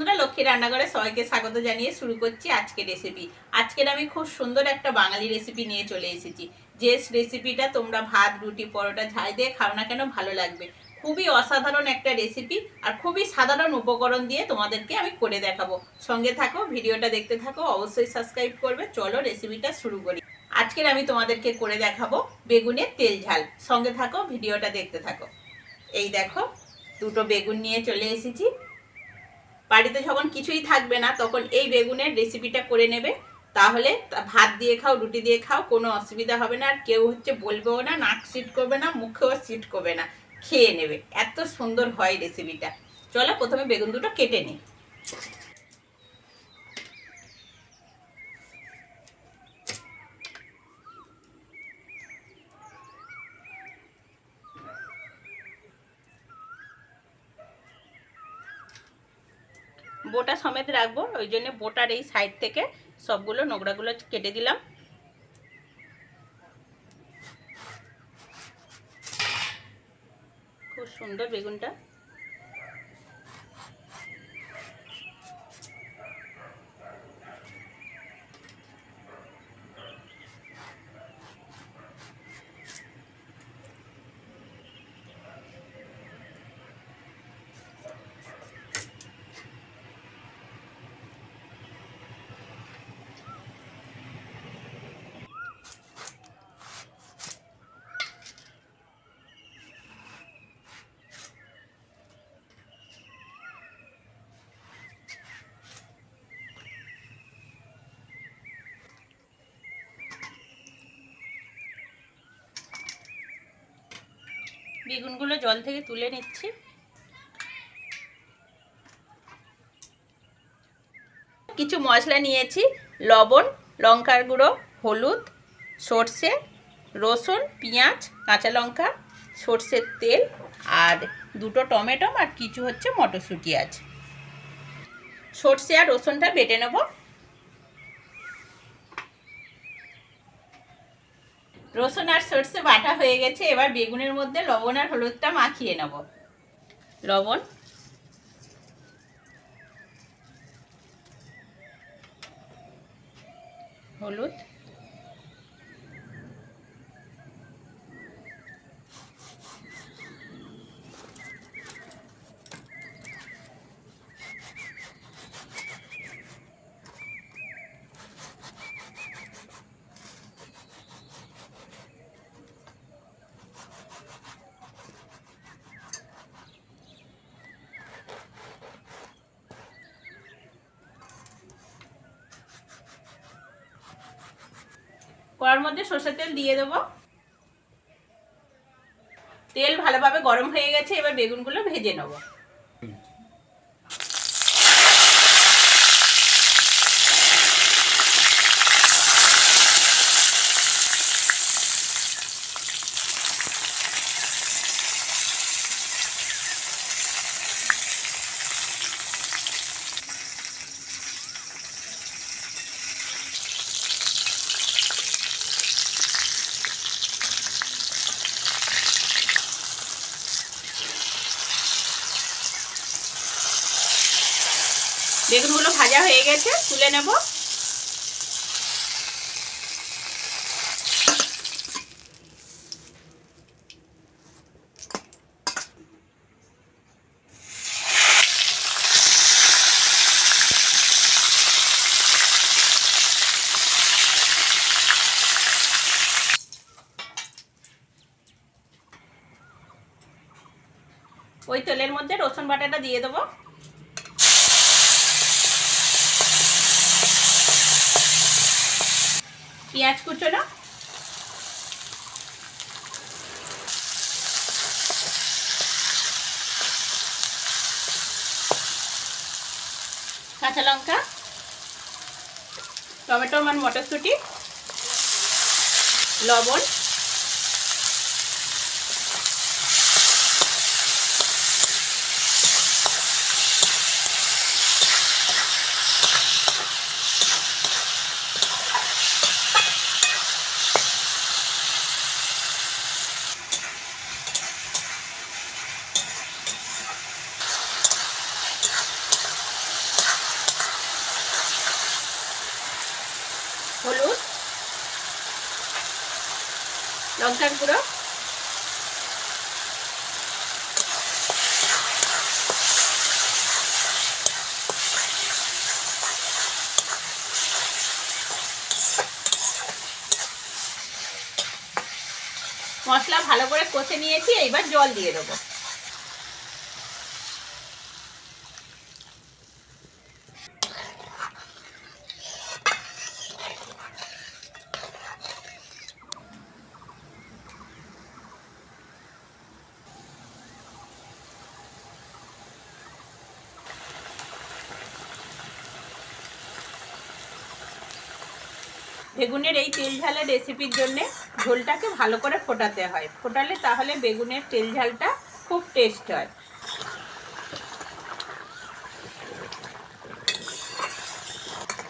বন্ধুরা লক্ষ্মী রান্নাঘরে সবাইকে স্বাগত জানিয়ে শুরু করছি আজকের রেসিপি আজকের আমি খুব সুন্দর একটা বাঙালি রেসিপি নিয়ে চলে এসেছি। যে রেসিপিটা তোমরা ভাত, রুটি, পরোটা ঝাল দিয়ে খাও না কেন ভালো লাগবে। খুবই অসাধারণ একটা রেসিপি আর খুবই সাধারণ উপকরণ দিয়ে তোমাদেরকে আমি করে দেখাবো। সঙ্গে থাকো, ভিডিওটা দেখতে থাকো, অবশ্যই সাবস্ক্রাইব করবে। চলো রেসিপিটা শুরু করি। আজকের আমি তোমাদেরকে করে দেখাবো বেগুনের তেল ঝাল। সঙ্গে থাকো, ভিডিওটা দেখতে থাকো। এই দেখো, দুটো বেগুন নিয়ে চলে এসেছি। বাড়িতে যখন কিছুই থাকবে না, তখন এই বেগুনের রেসিপিটা করে নেবে। তাহলে ভাত দিয়ে খাও, রুটি দিয়ে খাও, কোনো অসুবিধা হবে না। আর কেউ হচ্ছে বলবেও না, নাক সিট করবে না, মুখেও সিট করবে না। খেয়ে নেবে। এত সুন্দর হয় রেসিপিটা চলো, প্রথমে বেগুন দুটো কেটে নিই। বোটা সমেত রাখব, ওই জন্য বোটার এই সাইড থেকে সবগুলো নোংরাগুলো কেটে দিলাম। খুব সুন্দর বেগুনটা। বেগুনগুলো জল থেকে তুলে নিচ্ছি। কিছু মশলা নিয়েছি, লবণ, লঙ্কার গুঁড়ো, হলুদ, সর্ষে, রসুন, পেঁয়াজ, কাঁচা লঙ্কা, সর্ষের তেল, আর দুটো টমেটো, আর কিছু হচ্ছে মটরশুঁটি আছে। সর্ষে আর রসুনটা বেটে নেব। রসুন আর সর্ষে বাটা হয়ে গেছে, এবার বেগুনের মধ্যে লবণ আর হলুদটা মাখিয়ে নেব। লবণ। হলুদ। কড়ার মধ্যে সর্ষের তেল দিয়ে দেবো। তেল ভালোভাবে গরম হয়ে গেছে, এবার বেগুনগুলো ভেজে নেব। বেগুনগুলো ভাজা হয়ে গেছে তুলে নেব। ওই তেলের মধ্যে রসুন বাটাটা দিয়ে দেবো। পেঁয়াজ কুচোনো কাঁচা লঙ্কা টমেটো মান মটরশুঁটি লবণ লঙ্কার গুঁড়ো মশলা ভালো করে কষে নিয়েছি এইবার জল দিয়ে দেবো। বেগুনের এই তেল ঝালের রেসিপির জন্যে ঝোলটাকে ভালো করে ফোটাতে হয়। ফোটালে তাহলে বেগুনের তেল ঝালটা খুব টেস্ট হয়।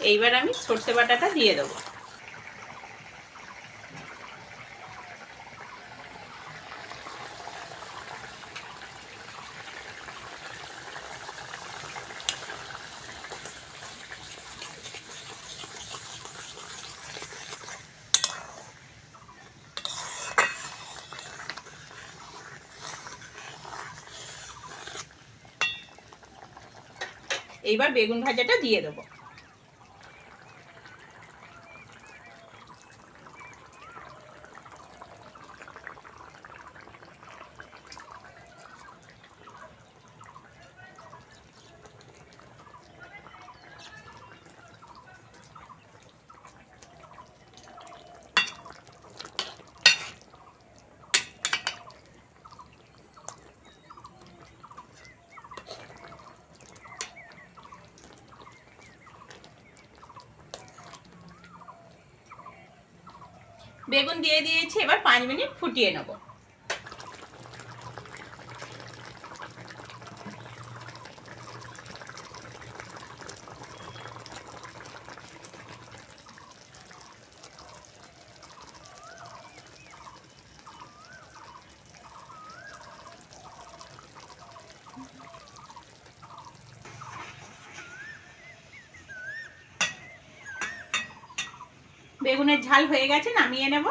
এইবার আমি সর্ষে বাটাটা দিয়ে দেবো। এইবার বেগুন ভাজাটা দিয়ে দেবো। বেগুন দিয়ে দিয়েছি এবার পাঁচ মিনিট ফুটিয়ে নেব। বেগুনের ঝাল হয়ে গেছে নামিয়ে নেব।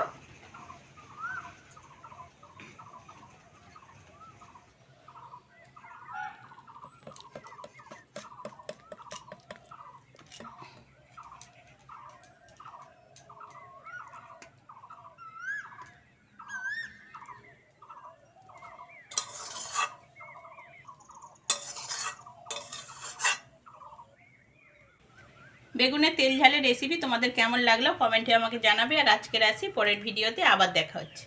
বেগুনের তেল ঝালের রেসিপি তোমাদের কেমন লাগল? কমেন্টে আমাকে জানাবে। আর আজকের আসি, পরের ভিডিওতে আবার দেখা হচ্ছে।